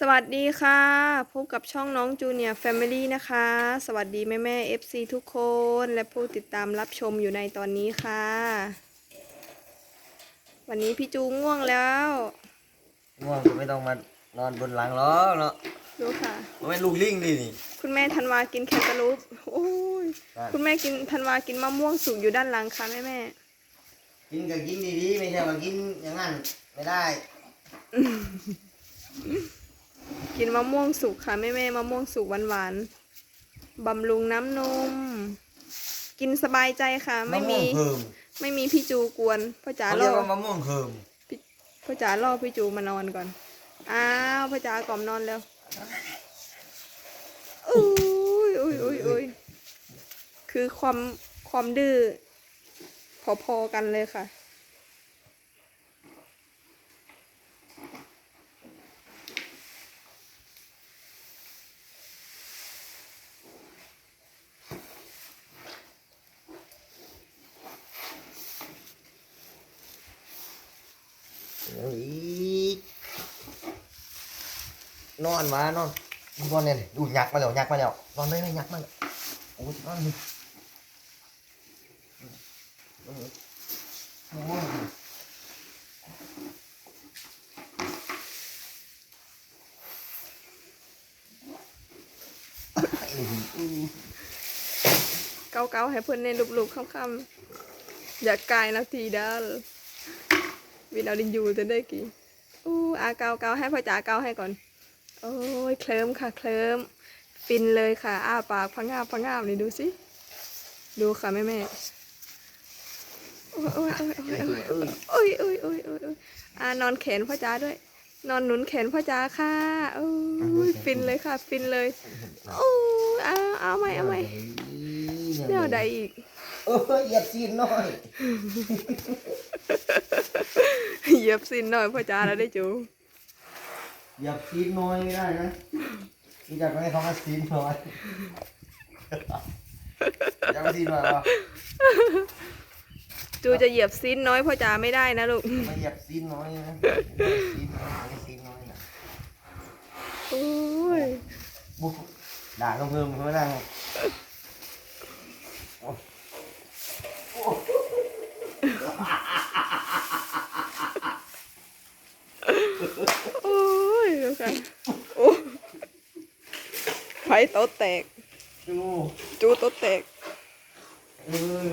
สวัสดีค่ะ พบกับช่องน้องจูเนียร์แฟมิลี่นะคะ สวัสดีแม่แม่ๆ FC ทุกคน และผู้ติดตามรับชมอยู่ในตอนนี้ค่ะ วันนี้พี่จูง่วงแล้ว ง่วงก็ไม่ต้องมานอนบนหลังหรอกเนาะดูค่ะ มันเป็นลูกลิงดินี่ คุณแม่ธันวากินแคนตาลูปโอ้ยครับคุณแม่กินธันวากินมะม่วงสุกอยู่ด้านหลังค่ะแม่แม่กินก็กินดีๆไม่ใช่ว่ากินอย่างนั้นไม่ได้ๆ กินมะม่วงสุกค่ะแม่แม่ๆมะม่วงสุกหวานๆบำรุงน้ำนม กินสบายใจค่ะ ไม่มีมะวงเพิ่มไม่มีพี่จูกวนพ่อจ๋าเขารเรียอกว่ามะม่วงเพิ่มพี่พ่อจ๋ารอพี่จูมานอนก่อน อ้าวพ่อจ๋ากล่อมนอนแล้วอุ้ยอุ้ยอุ้ยอุ้ยคือความความดื้อพอๆกันเลยค่ะ อีก นอนมานอนนอนเนี่ยดูหยักมาแล้วหยักมาแล้วนอนได้ไหมหยักมาแล้วโอ้ยนอนดิโอ้ยเกาเกาให้เพื่อนในลุบๆค่ำๆอย่ากายนาทีเด้อวินเอาดินอยูจะได้กี่อู้อาเกาเกาให้พ่อจ๋าเกาให้ก่อน โอ้ยเคลิ้มค่ะ เคลิ้มฟินเลยค่ะ อ้าปากพังงาบพังงาบเลยดูสิดูค่ะแม่แม่โอ้ยโอ้ยโอ้ยโอ้ยโอ้ยโอ้ยโอ้ยอ่านอนแขนพ่อจ้าด้วย นอนหนุนแขนพ่อจ้าค่ะโอ้ยฟินเลยค่ะ ฟินเลยโอ้ยเอาเอาใหม่เอาใหม่เดี๋ยวใดอีกโอ้ยเหยียบซีนหน่อยเหยียบซีนหน่อยพ่อจ้าแล้วได้จู เหยียบซีนหน่อยไม่ได้นะนี่จากไม่ท้องซีนหน่อยอยากซีนหน่อยวะจูจะเหยียบซินน้อยพ่อจ๋าไม่ได้นะลูกไม่เหยียบซีนน้อยนะซีนน้อยซีนน้อยนะโอ้ยบุ๊กด่าต้องเพิ่มเพิ่มนั่ง โอ้ ยดูค่ะโอ้ไฟโต๊ะแตกดูจูโต๊ะแตก เออ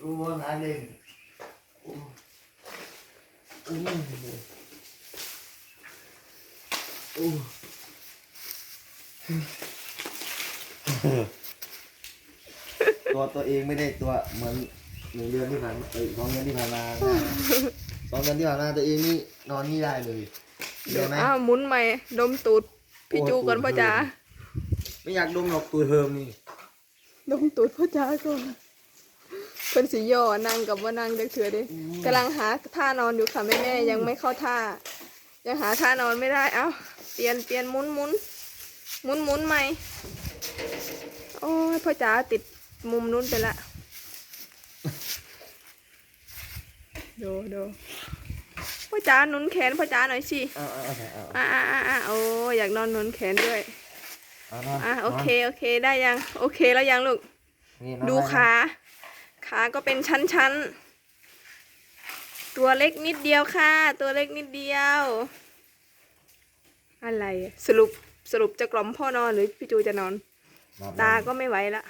ดูว่าหาเด่นโอ้โอ้โอ้ตัวตัวเองไม่ได้ตัวเหมือนหนึ่งเดือนที่ผ่านมาเอ้ยสองเดือนที่ผ่านมานะ สองเดือนที่ผ่านมาตัวเองนี่นอนนี่ได้เลยเดี๋ยวไหมอ้าวหมุนใหม่ดมตูดพี่จูก่อนพ่อจ๋าไม่อยากดมหรอกตัวเทิมนี่ดมตูดพ่อจ๋าก่อนเพิ่นสีย่อนั่งกับว่านั่งเด็กเถื่อดิกำลังหาท่านอนอยู่ค่ะแม่แม่ๆยังไม่เข้าท่า ยังหาท่านอนไม่ได้เอ้าเปลี่ยนเปลี่ยนหมุนหมุนหมุนหมุนใหม่โอ้ยพ่อจ๋าติดมุมนู้นไปละ ดูดูพ่อจ๋าหนุนแขนพ่อจ๋าหน่อยสิเอาเอาเอาเอาอ่าอ่าอ่าอ่าโอ้อยากนอนหนุนแขนด้วยเอานอนอะโอเคโอเคได้ยัง โอเคแล้วยังลูกนี่นอนดูได้นะขา ขาก็เป็นชั้นๆ ตัวเล็กนิดเดียวค่ะ ตัวเล็กนิดเดียว อะไรอะสรุปสรุปจะกล่อมพ่อนอนหรือพี่จูจะนอน นอนตาก็ไม่ไหวละ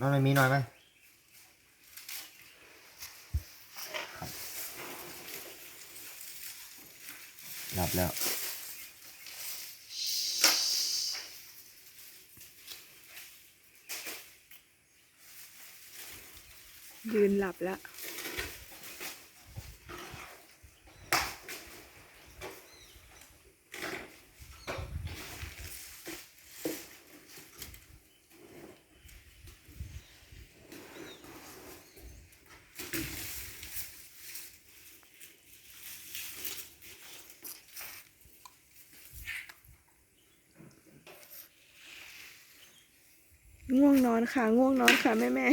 นอนไม่มีหน่อยไหมหลับแล้วยืนหลับแล้ว ง่วงนอนค่ะ ง่วงนอนค่ะแม่แม่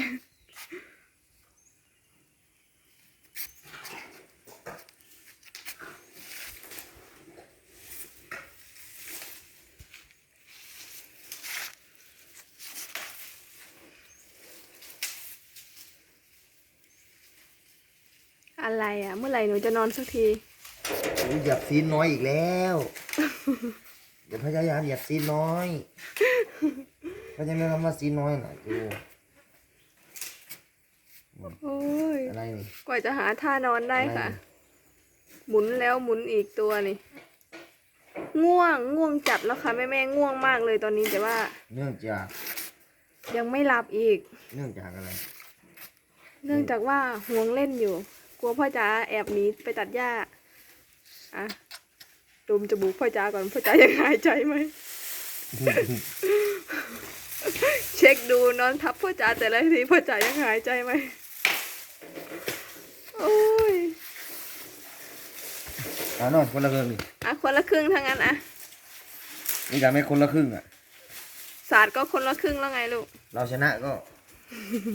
อะไรอะ เมื่อไหร่หนูจะนอนสักทีอยหยับซีนน้อยอีกแล้ว เดี๋ยวพยายามหยับซีนน้อย เขาจะไม่คำว่าซีนน้อยน่ะดูโอ้ยอะไรนี่กว่าจะหาท่านอนได้อะไรค่ะนี่หมุนแล้วหมุนอีกตัวนี่ ง่วงง่วงจัดแล้วค่ะแม่แม่ง่วงมากเลยตอนนี้แต่ว่า เนื่องจาก ยังไม่หลับอีก เนื่องจากอะไร เนื่องจากว่าห่วงเล่นอยู่ กลัวพ่อจ๋าแอบหนีไปตัดหญ้าอะดมจมูกพ่อจ๋าก่อนพ่อจ๋ายังหายใจไหม เช็คดูนอนทับพ่อจ๋าแต่ละทีพ่อจ๋ายังหายใจไหมโอ้ยอ่านอนคนละครึ่งนี่อะคนละครึ่งทั้งนั้นอะนี่การไม่คนละครึ่งอะศาสตร์ก็คนละครึ่งแล้วไงลูกเราชนะก็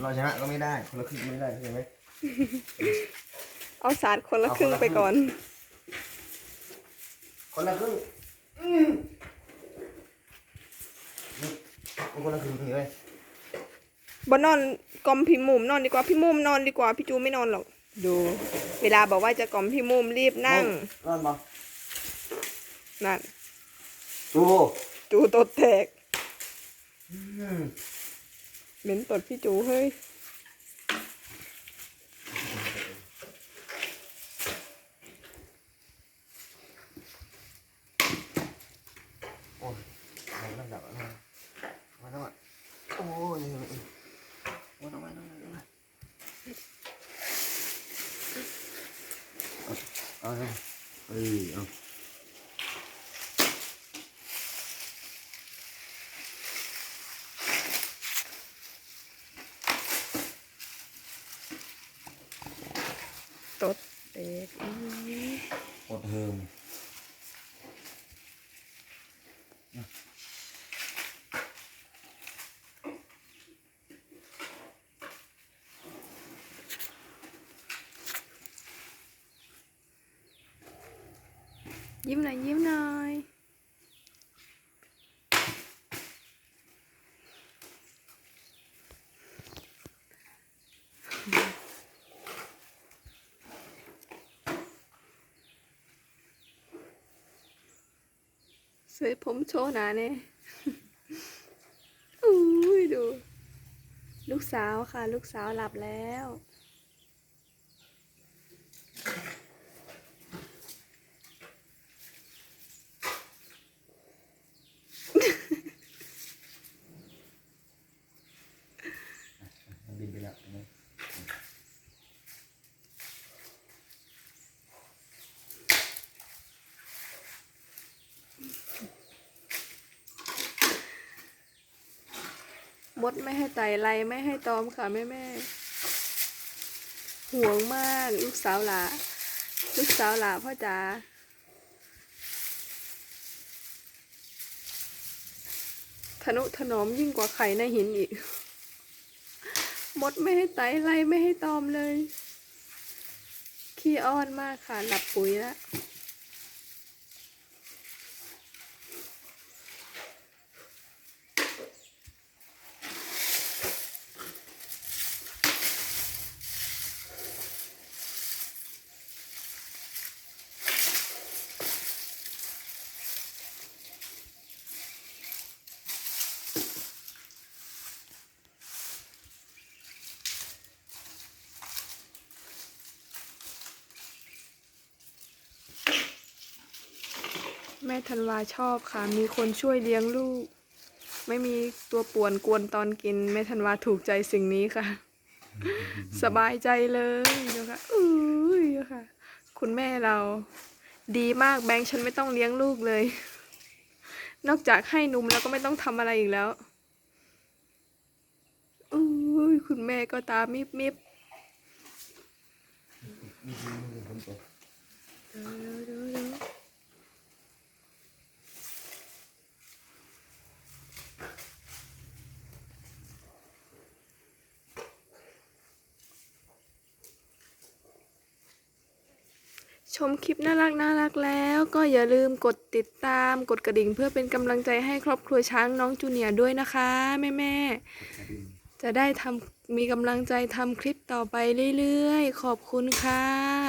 เราชนะก็ไม่ได้คนละครึ่งไม่ได้ใช่ไหมเอาศาสตร์คนละครึ่งเอาคนละไปก่อน คนละครึ่ง อืมนี่เอาคนละครึ่งนี่เว้ยบนนอนกลมพี่มุมนอนดีกว่าพี่มุมนอนดีกว่าพี่จูไม่นอนหรอก ดู เวลาบอกว่าจะกล่อมพี่มุมรีบนั่งนอนบ่นั่นดูจูตดแตกอืมเหม็นตดพี่จูเฮ้ย โอ้ยเอาน้ำดับเอาน้ำมาน้ำอะโอ้ยโอ้ยน้ำมันน้ำมันน้ำมัน เอาเอาเอ้ ยิ้มหน่อยยิ้มหน่อยสวยผมโชว์หนาเนี่ยอุ้ยดู ลูกสาวค่ะ ลูกสาวหลับแล้ว มันบินไปแล้วเห็นไหม มดไม่ให้ไต่ไรไม่ให้ตอมค่ะแม่แม่ห่วงมากลูกสาวหลาลูกสาวหลาพ่อจ๋าทนุถนอมยิ่งกว่าไข่ในหินอีก มดไม่ให้ไต่ไรไม่ให้ตอมเลย ขี้อ้อนมากค่ะ หลับปุ๋ยแล้ว แม่ธันวาชอบค่ะ มีคนช่วยเลี้ยงลูก ไม่มีตัวป่วนกวนตอนกิน แม่ธันวาถูกใจสิ่งนี้ค่ะ สบายใจเลยเดี๋ยวค่ะอุ้ยเดี๋ยวค่ะ คุณแม่เรา ดีมากแบงค์ฉันไม่ต้องเลี้ยงลูกเลย นอกจากให้นมแล้วก็ไม่ต้องทำอะไรอีกแล้วอุ้ยคุณแม่ก็ตามิบมิบมีทีมีคนตกเดี๋ยวเดี๋ยวเดี๋ยว ชมคลิปน่ารักน่ารักแล้ว ก็อย่าลืมกดติดตามกดกระดิ่ง เพื่อเป็นกำลังใจให้ครอบครัวช้างน้องจูเนียร์ด้วยนะคะ แม่แม่จะได้ทำมีกำลังใจทำคลิปต่อไปเรื่อยๆ ขอบคุณค่ะ